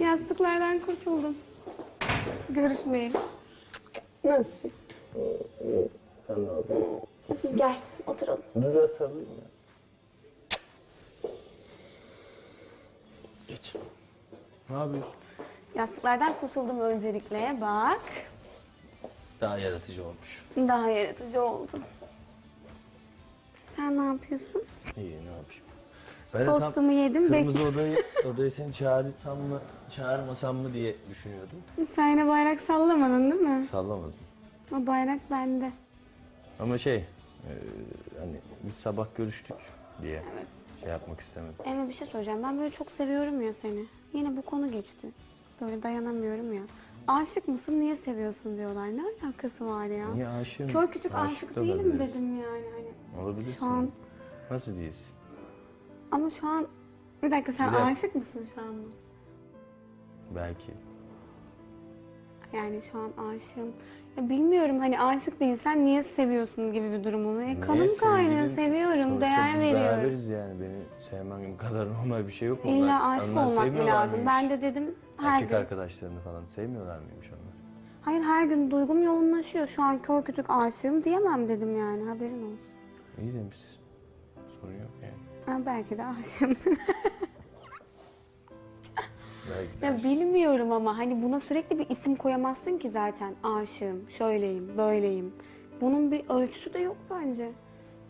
Yastıklardan kurtuldum. Görüşmeyelim. Nasıl? Sen ne yapıyorsun? Gel oturalım. Biraz sarılayım ya. Geç. Ne yapıyorsun? Yastıklardan kurtuldum öncelikle. Bak. Daha yaratıcı olmuş. Daha yaratıcı oldu. Sen ne yapıyorsun? İyi ne yapayım? Ben Tostumu yedim. Kırmızı Bekle. odayı, odayı seni çağırsam mı, çağırmasam mı diye düşünüyordum. Sen yine bayrak sallamadın değil mi? Sallamadım. O bayrak bende. Ama şey, e, hani biz sabah görüştük diye Evet. şey yapmak istemedim. Emre bir şey söyleyeceğim. Ben böyle çok seviyorum ya seni. Yine bu konu geçti. Böyle dayanamıyorum ya. Aşık mısın, niye seviyorsun diyorlar. Ne alakası var ya? Niye aşığım? Kör kütük Aşık aşık da değilim olabiliriz. dedim yani. Hani. Olabilirsin. Şu an Nasıl değilsin? Ama şu an bir dakika sen Bir dakika. aşık mısın şu an? Belki. Yani şu an aşığım. Ya bilmiyorum hani aşık değilsen niye seviyorsun gibi bir durum oluyor. E, kanım kaynıyor, sevgilim? seviyorum, Sonuçta değer biz veriyorum. beraberiz yani. Beni sevmen kadar normal bir şey yok mu? İlla Onlar- aşık onlar olmak mı sevmiyorlar lazım? mıymış? Ben de dedim her Erkek gün. arkadaşlarını falan sevmiyorlar mıymış onlar? Hayır her gün duygum yoğunlaşıyor. Şu an kör kütük aşığım diyemem dedim yani haberin olsun. İyi demişsin. Sorun yok yani. Ha, belki de aşığım. Belki de. ya bilmiyorum ama hani buna sürekli bir isim koyamazsın ki zaten. Aşığım, şöyleyim, böyleyim. Bunun bir ölçüsü de yok bence.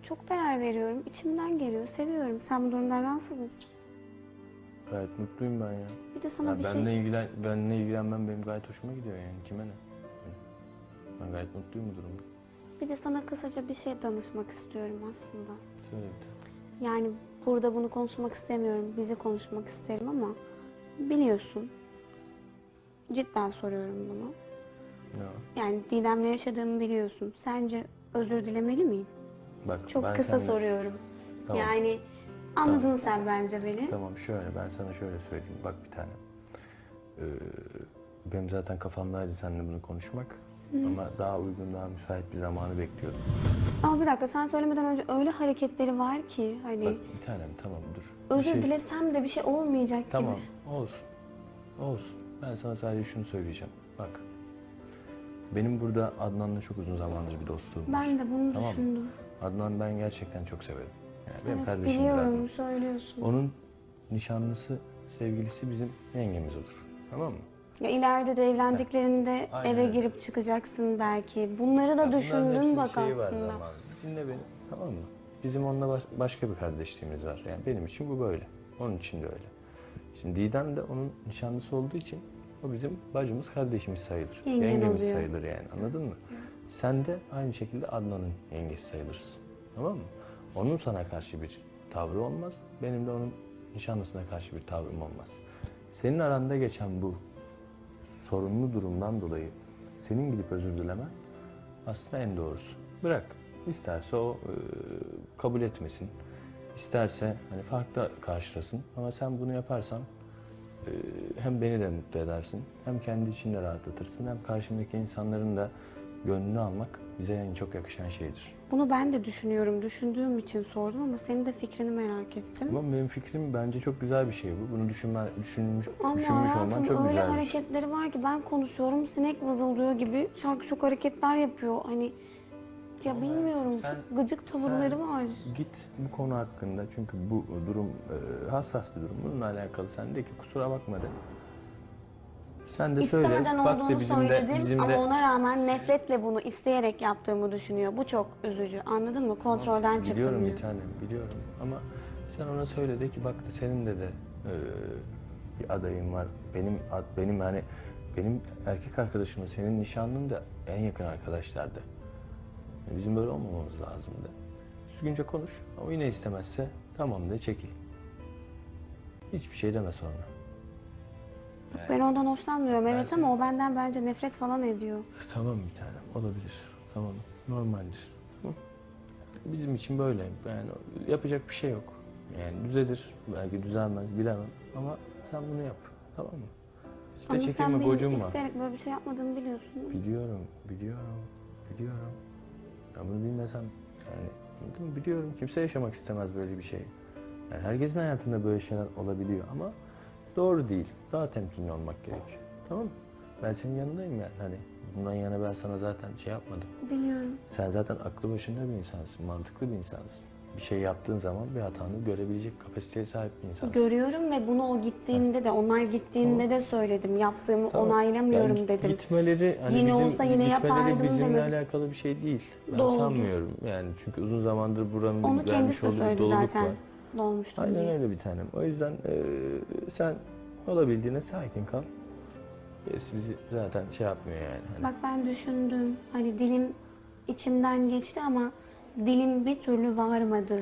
Çok değer veriyorum. içimden geliyor. Seviyorum. Sen bu durumdan rahatsız mısın? Gayet mutluyum ben ya. Bir de sana ya bir benle şey... ilgilen, benle ilgilenmem benim gayet hoşuma gidiyor yani. Kime ne? Hı. Ben gayet mutluyum bu durumda. Bir de sana kısaca bir şey danışmak istiyorum aslında. Söyle bir tane. Yani burada bunu konuşmak istemiyorum. Bizi konuşmak isterim ama biliyorsun. Cidden soruyorum bunu. O? Yani Didem'le yaşadığımı biliyorsun. Sence özür dilemeli miyim? Bak, Çok ben kısa seninle- soruyorum. Tamam. Yani anladın sen bence beni. Tamam şöyle ben sana şöyle söyleyeyim. Bak bir tane. Ee, benim zaten kafamdaydı seninle bunu konuşmak. Ama daha uygun, daha müsait bir zamanı bekliyordum. Ama bir dakika sen söylemeden önce öyle hareketleri var ki hani Bak bir tanem tamam dur. Bir özür şey- dilesem de bir şey olmayacak Tamam gibi. olsun. Olsun. Ben sana sadece şunu söyleyeceğim. Bak. Benim burada Adnan'la çok uzun zamandır bir dostluğum var. Ben de bunu Tamam mı? düşündüm. Adnan ben gerçekten çok severim. Yani benim Evet, kardeşimdir biliyorum Adnan. söylüyorsun. Onun nişanlısı, sevgilisi bizim yengemiz olur. Tamam mı? Ya ileride de evlendiklerinde Aynen eve öyle. girip çıkacaksın belki. Bunları da hepsinin bak şeyi var aslında. zamanında. Dinle beni. Tamam mı? Bizim onunla baş- başka bir kardeşliğimiz var. Yani benim için bu böyle. Onun için de öyle. Şimdi Didem de onun nişanlısı olduğu için o bizim bacımız, kardeşimiz sayılır. Yengen Yengemiz oluyor. sayılır yani. Anladın mı? Sen de aynı şekilde Adnan'ın yengesi sayılırsın. Tamam mı? Onun sana karşı bir tavrı olmaz. Benim de onun nişanlısına karşı bir tavrım olmaz. Senin aranda geçen bu sorunlu durumdan dolayı senin gidip özür dilemen aslında en doğrusu. Bırak. İsterse o e, kabul etmesin. İsterse hani farklı karşılasın. Ama sen bunu yaparsan e, hem beni de mutlu edersin. Hem kendi için de rahatlatırsın. Hem karşımdaki insanların da gönlünü almak bize en çok yakışan şeydir. Bunu ben de düşünüyorum. Düşündüğüm için sordum ama senin de fikrini merak ettim. Ama benim fikrim bence çok güzel bir şey bu. Bunu düşünme, düşünmüş, Ama düşünmüş olman çok öyle güzel bir şey. hareketleri var ki ben konuşuyorum sinek vızıldıyor gibi şak şuk hareketler yapıyor. Hani ya bilmiyorum sen- çok gıcık tavırları var. Git bu konu hakkında çünkü bu durum e, hassas bir durum. Bununla alakalı sen de ki kusura bakma de. Sen de söyle. İstemeden Bak olduğunu bizim de söyledim bizim ama de ona rağmen nefretle bunu isteyerek yaptığımı düşünüyor. Bu çok üzücü. Anladın mı? Kontrolden çıktım biliyorum diyor. bir tanem biliyorum ama sen ona söyle de ki bak senin de de e, bir adayın var. Benim ad- benim hani benim erkek arkadaşımla senin nişanlın da en yakın arkadaşlardı. Yani bizim böyle olmamamız lazımdı. Düzgünce konuş. O yine istemezse tamam de çekil. Hiçbir şey deme sonra. Ben ondan hoşlanmıyorum evet ama o benden bence nefret falan ediyor. Tamam bir tanem olabilir. Tamam normaldir. Hı? Bizim için böyle yani yapacak bir şey yok. Yani düzelir belki düzelmez bilemem ama sen bunu yap tamam mı? Hiç de Ama sen çekinme benim gocunma. isteyerek böyle bir şey yapmadığımı biliyorsun? Biliyorum, biliyorum, biliyorum. Ben bunu bilmesem yani anladın mı? Biliyorum kimse yaşamak istemez böyle bir şey. Yani herkesin hayatında böyle şeyler olabiliyor ama doğru değil. Daha temkinli olmak gerekiyor. Tamam mı? Ben senin yanındayım yani. Hani bundan yana ben sana zaten şey yapmadım. Biliyorum. Sen zaten aklı başında bir insansın, mantıklı bir insansın. Bir şey yaptığın zaman bir hatanı görebilecek kapasiteye sahip bir insansın. Görüyorum ve bunu o gittiğinde de, onlar gittiğinde de söyledim. Yaptığımı Tamam. onaylamıyorum Yani dedim. Gitmeleri hani Yine bizim olsa yine gitmeleri yapardım bizimle demedim. alakalı bir şey değil. Ben Doğru. sanmıyorum. Yani çünkü uzun zamandır buranın Onu vermiş kendisi de olduğu bir söyledi doluluk zaten. var. Dolmuştum Aynen diye. öyle bir tanem. O yüzden eee, sen olabildiğine sakin kal. Gerisi bizi zaten şey yapmıyor yani. Hani Bak ben düşündüm. Hani dilim içimden geçti ama dilim bir türlü varmadı.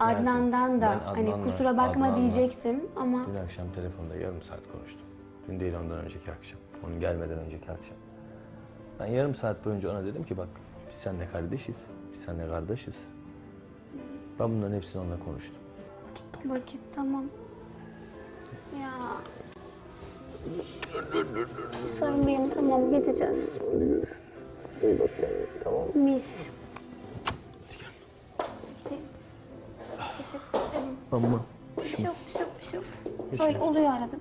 Adnan'dan da ben hani Adnan'la- kusura bakma Adnan'la- diyecektim ama Dün akşam telefonda yarım saat konuştum. Dün değil ondan önceki akşam. Onun gelmeden önceki akşam. Ben yarım saat boyunca ona dedim ki bak biz seninle kardeşiz. Biz seninle kardeşiz. Ben bunların hepsini onunla konuştum. Vakit tamam. Ya. Sorun benim tamam gideceğiz. Mis. Hadi. Teşekkür ederim. Ama Bir şey yok, bir şey yok, bir şey yok. Böyle oluyor arada.